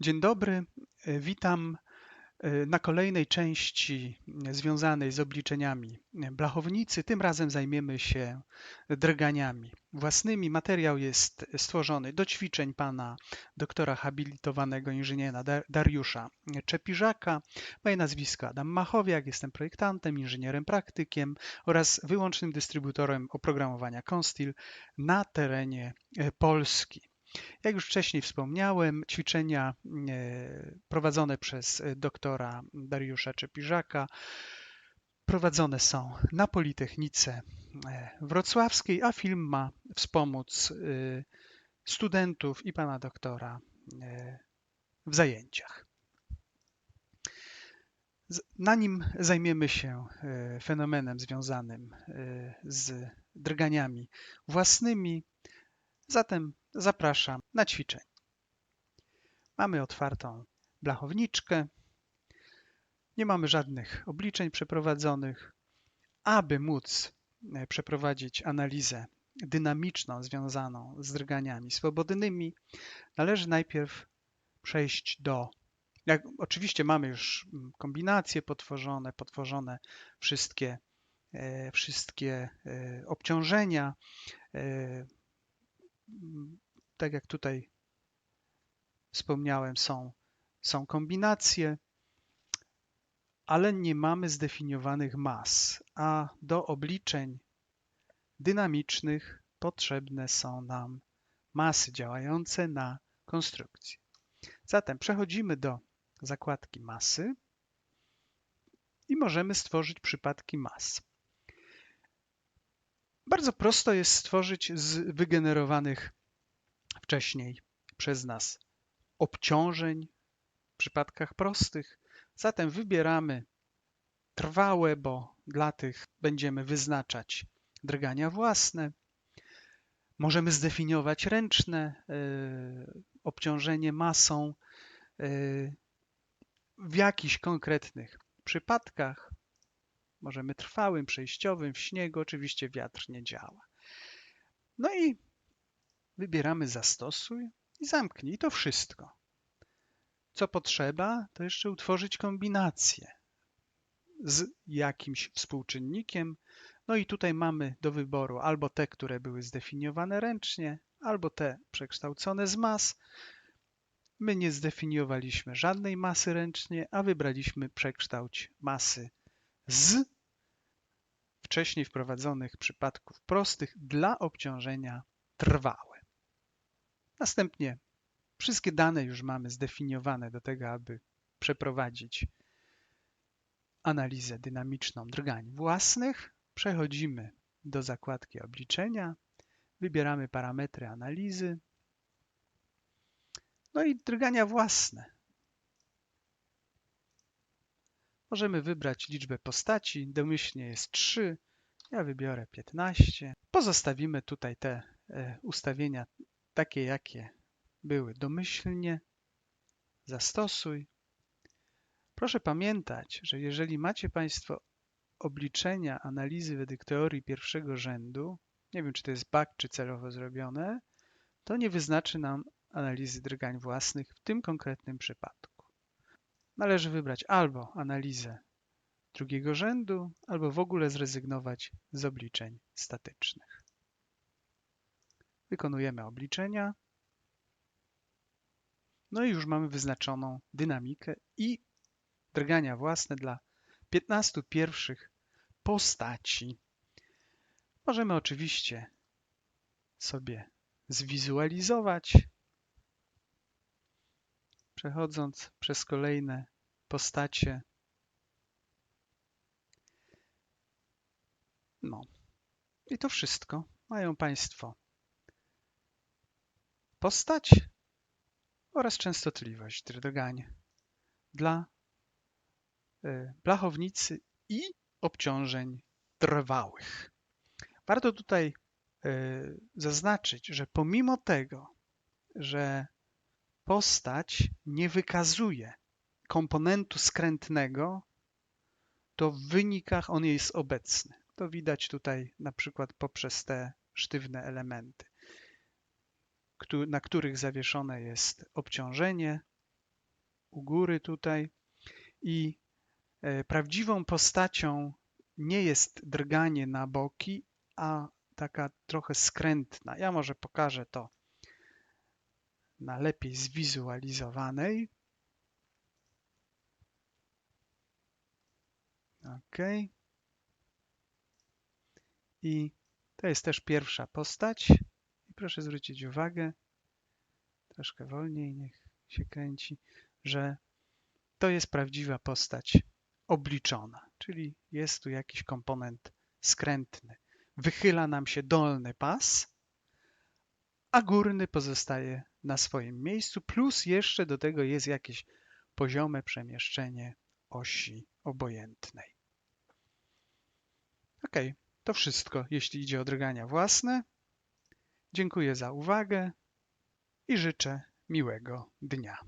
Dzień dobry, e, witam e, na kolejnej części związanej z obliczeniami blachownicy. Tym razem zajmiemy się drganiami własnymi. Materiał jest stworzony do ćwiczeń pana doktora habilitowanego inżyniera Dariusza Czepiżaka. Moje nazwisko Adam Machowiak, jestem projektantem, inżynierem praktykiem oraz wyłącznym dystrybutorem oprogramowania Constil na terenie e, Polski. Jak już wcześniej wspomniałem, ćwiczenia e, prowadzone przez e, doktora Dariusza Czepiżaka prowadzone są na Politechnice e, Wrocławskiej, a film ma wspomóc studentów i pana doktora w zajęciach. Na nim zajmiemy się fenomenem związanym z drganiami własnymi. Zatem Zapraszam na ćwiczenie. Mamy otwartą blachowniczkę. Nie mamy żadnych obliczeń przeprowadzonych. Aby móc e, przeprowadzić analizę dynamiczną związaną z drganiami swobodnymi, należy najpierw przejść do jak, oczywiście mamy już mm, kombinacje potworzone, potworzone wszystkie, e, wszystkie e, obciążenia, tak jak tutaj wspomniałem, są, są kombinacje, ale nie mamy zdefiniowanych mas, a do obliczeń dynamicznych potrzebne są nam masy działające na konstrukcję. Zatem przechodzimy do zakładki masy i możemy stworzyć przypadki mas. Bardzo prosto jest stworzyć z wygenerowanych wcześniej przez nas obciążeń w przypadkach prostych. Zatem wybieramy trwałe, bo dla tych będziemy wyznaczać drgania własne. Możemy zdefiniować ręczne y, obciążenie masą y, w jakichś konkretnych przypadkach. Możemy trwałym, przejściowym, w śniegu. Oczywiście wiatr nie działa. No i Wybieramy zastosuj i zamknij. To wszystko. Co potrzeba, to jeszcze utworzyć kombinację z jakimś współczynnikiem. No i tutaj mamy do wyboru albo te, które były zdefiniowane ręcznie, albo te przekształcone z mas. My nie zdefiniowaliśmy żadnej masy ręcznie, a wybraliśmy przekształć masy z wcześniej wprowadzonych przypadków prostych dla obciążenia trwałe. Następnie wszystkie dane już mamy zdefiniowane do tego, aby przeprowadzić analizę dynamiczną drgań własnych. Przechodzimy do zakładki obliczenia, wybieramy parametry analizy, no i drgania własne. Możemy wybrać liczbę postaci, domyślnie jest 3, ja wybiorę 15. Pozostawimy tutaj te e, ustawienia takie jakie były domyślnie, zastosuj. Proszę pamiętać, że jeżeli macie Państwo obliczenia analizy według teorii pierwszego rzędu, nie wiem czy to jest bug czy celowo zrobione, to nie wyznaczy nam analizy drgań własnych w tym konkretnym przypadku. Należy wybrać albo analizę drugiego rzędu, albo w ogóle zrezygnować z obliczeń statycznych. Wykonujemy obliczenia. No i już mamy wyznaczoną dynamikę i drgania własne dla 15 pierwszych postaci. Możemy oczywiście sobie zwizualizować, przechodząc przez kolejne postacie. No i to wszystko. Mają Państwo postać oraz częstotliwość drgań dla e, blachownicy i obciążeń trwałych. Warto tutaj e, zaznaczyć, że pomimo tego, że postać nie wykazuje komponentu skrętnego, to w wynikach on jest obecny. To widać tutaj na przykład poprzez te sztywne elementy na których zawieszone jest obciążenie u góry tutaj i e, prawdziwą postacią nie jest drganie na boki, a taka trochę skrętna. Ja może pokażę to na lepiej zwizualizowanej. OK. I to jest też pierwsza postać. I proszę zwrócić uwagę, troszkę wolniej niech się kręci, że to jest prawdziwa postać obliczona, czyli jest tu jakiś komponent skrętny. Wychyla nam się dolny pas, a górny pozostaje na swoim miejscu, plus jeszcze do tego jest jakieś poziome przemieszczenie osi obojętnej. Ok, to wszystko, jeśli idzie o drgania własne. Dziękuję za uwagę i życzę miłego dnia.